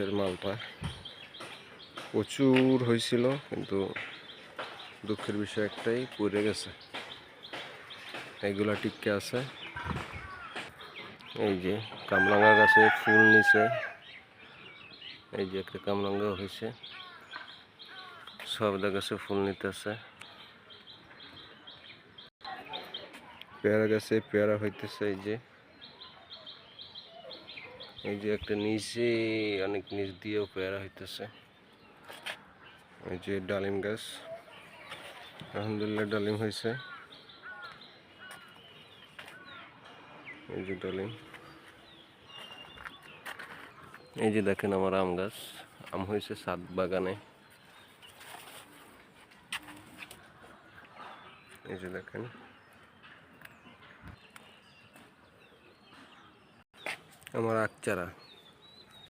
গাছের মালটা। প্রচুর হয়েছিল, কিন্তু দুঃখের বিষয় একটাই, পড়ে গেছে। এগুলা টিকে আছে। এই যে কামরাঙ্গা গাছে ফুল নিচে এই যে একটা কামরাঙ্গা হয়েছে। সব গাছে ফুল নিতেছে। পেয়ারা গাছে পেয়ারা হইতেছে এই যে। এই যে একটা নিচে অনেক নিচ দিয়েও পেয়ারা হইতেছে। এই যে ডালিম গাছ। আলহামদুলিল্লাহ ডালিম হয়েছে এই যে ডালিম। এই যে দেখেন আমার আম গাছ। আম হয়েছে সাত বাগানে। এই যে দেখেন। আমার আখ চারা